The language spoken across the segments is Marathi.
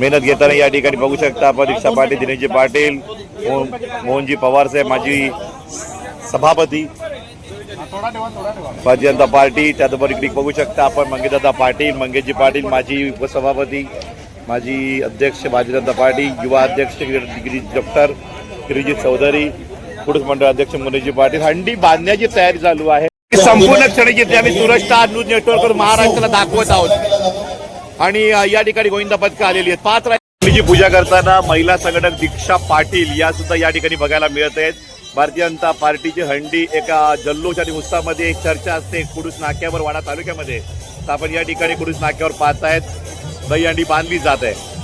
मेहनत घेताना या ठिकाणी बघू शकता आपण रिक्षा पाटील दिनेशजी पाटील मोहन- मोहनजी पवार साहेब माजी सभापती. भारतीय जनता पार्टी त्याचबरोबर इकडे बघू शकता आपण मंगेशदादा पाटील मंगेशजी पाटील माजी उपसभापती माजी अध्यक्ष भारतीय जनता पार्टी युवा अध्यक्ष गिरीश डॉक्टर गिरीजी चौधरी पुरुष मंडळ अध्यक्ष मनोजी पाटील. हंडी बांधण्याची तयारी चालू आहे. संपूर्ण क्षणी घेतली आम्ही सुरज स्टार न्यूज नेटवर्कवर महाराष्ट्राला दाखवत आहोत. आणि या ठिकाणी गोविंदा पथकं आलेली आहेत. पाच जी पूजा करताना महिला संघटक दीक्षा पाटील या सुद्धा या ठिकाणी बघायला मिळत आहेत. भारतीय जनता पार्टीची हंडी एका जल्लोष आणि उत्साहामध्ये एक चर्चा असते. कुडूस नाक्यावर वाडा तालुक्यामध्ये. तर आपण या ठिकाणी कुडूस नाक्यावर पाहत आहेत दहीहंडी बांधली जात आहे.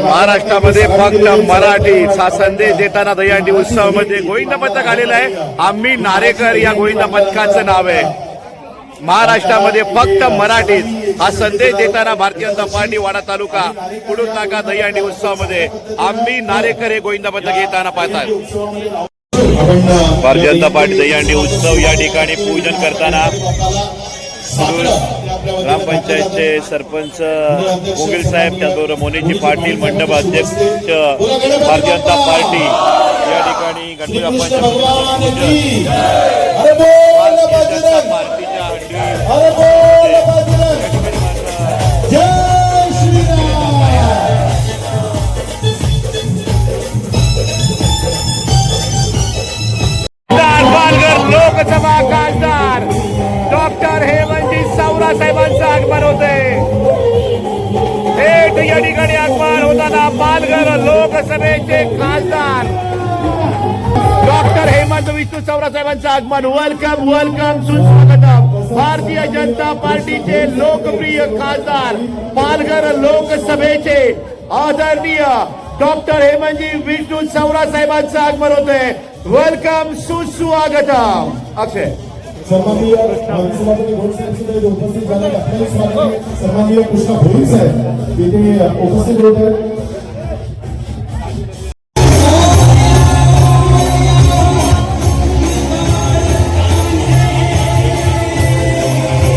महाराष्ट्रामध्ये फक्त मराठी हा संदेश देताना दहीहंडी उत्सवामध्ये गोविंद पथक आलेलं आहे. आम्ही नारेकर या गोविंद पथकाचं नाव आहे. महाराष्ट्रामध्ये फक्त मराठीत हा संदेश देताना भारतीय जनता पार्टी वाडा तालुका कुडून नाका दहीहंडी उत्सवामध्ये आम्ही नारेकर हे गोविंद पथक येताना पाहतात. भारतीय जनता पार्टी दहीहंडी उत्सव या ठिकाणी पूजन करताना ग्रामपंचायतचे सरपंच मोगिल साहेब त्याचबरोबर मोनेजी पाटील मंडप अध्यक्ष भारतीय जनता पार्टी या ठिकाणी गणपती बाप्पांच्या हेमंतजी साहेबांचं आगमन होते थेट या ठिकाणी आगमन होताना पालघर लोकसभेचे खासदार डॉक्टर हेमंत विष्णू चौरा साहेबांचं आगमन. वेलकम वेलकम सुस्वागतम. भारतीय जनता पार्टीचे लोकप्रिय खासदार पालघर लोकसभेचे आदरणीय डॉक्टर हेमंतजी विष्णू चौरा साहेबांचं आगमन होते वेलकम सुस्वागतम. अक्षय. सन्माननीय सभापती घोष साहेब सुद्धा इथे उपस्थित झाले आपल्याला स्वागत सन्माननीय कृष्णा भोईर साहेब इथे उपस्थित होत आहेत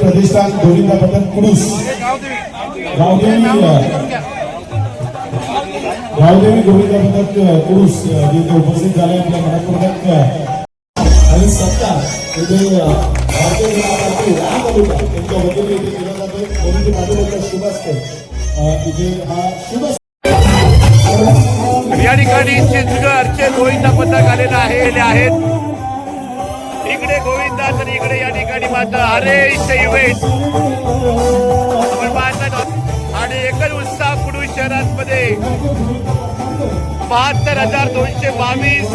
प्रतिष्ठान गोविंदा पथक कुडूस गावदेवी गावदेवी गोविंदा पथक कुडूस इथे उपस्थित झाले आपल्या मनपूर्वक आणि सत्ता इथे भारतीय जनता पार्टी राम तालुका यांच्या वतीने इथे केला जातो. मोदीजी पाटील शुभ असते. इथे हा शुभ या ठिकाणी चिंचगडचे गोविंदा पथक आलेले आहे आहेत. इकडे गोविंदा तर इकडे या ठिकाणी मात्र अरे इवेंट आपण पाहतात आणि एकच उत्साह कुडू शहरांमध्ये. बहात्तर हजार दोनशे बावीस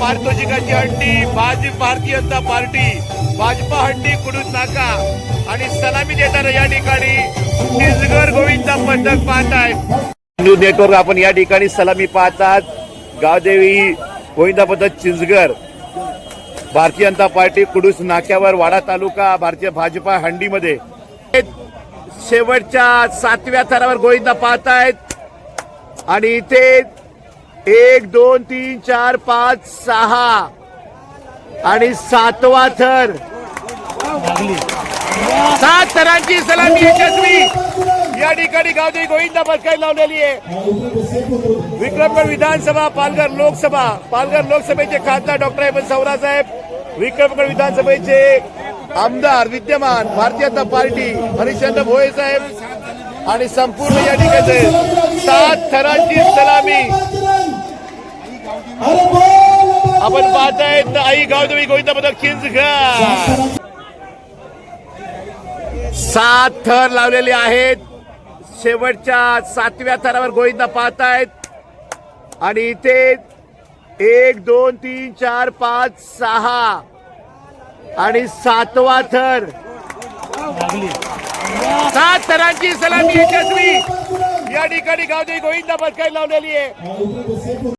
पारितोषिकाची हंडी भाजप भारतीय जनता पार्टी भाजपा हंडी कुडूस नाका. आणि सलामी देताना या ठिकाणी चिंचगड गोविंदा पथक पाहत आहेत न्यूज नेटवर्क आपण या ठिकाणी सलामी पाहतात. गावदेवी गोविंदा पद्धत चिंचगर भारतीय जनता पार्टी कुडूस नाक्यावर वाडा तालुका भारतीय भाजपा हंडीमध्ये. शेवटच्या सातव्या थरावर गोविंदा पाहतायत. आणि इथे एक दोन तीन चार पाच सहा. आणि सातवा थर. सात थरांची सलामी यशस्वी. या ठिकाणी गावदेवी गोविंदा पथकाई लावलेली आहे. विक्रमगड विधानसभा पालघर लोकसभा. पालघर लोकसभेचे खासदार डॉक्टर हेमंत सवरा साहेब. विक्रमगड विधानसभेचे आमदार विद्यमान भारतीय जनता पार्टी हरिश्चंद्र भोये साहेब. आणि संपूर्ण या ठिकाणी सात थरांची सलामी. आपण पाहत आपण पाहतायत आई गावदेवी गोविंदा पदक चिंचगड सात थर लावलेले आहेत. शेवटच्या सातव्या थरावर गोविंदा पाहतायत. आणि इथे एक दोन तीन चार पाच सहा. आणि सातवा थर. सात थरांची सलामी यशस्वी. या ठिकाणी गावदेवी गोविंदा पदकाय लावलेली आहे.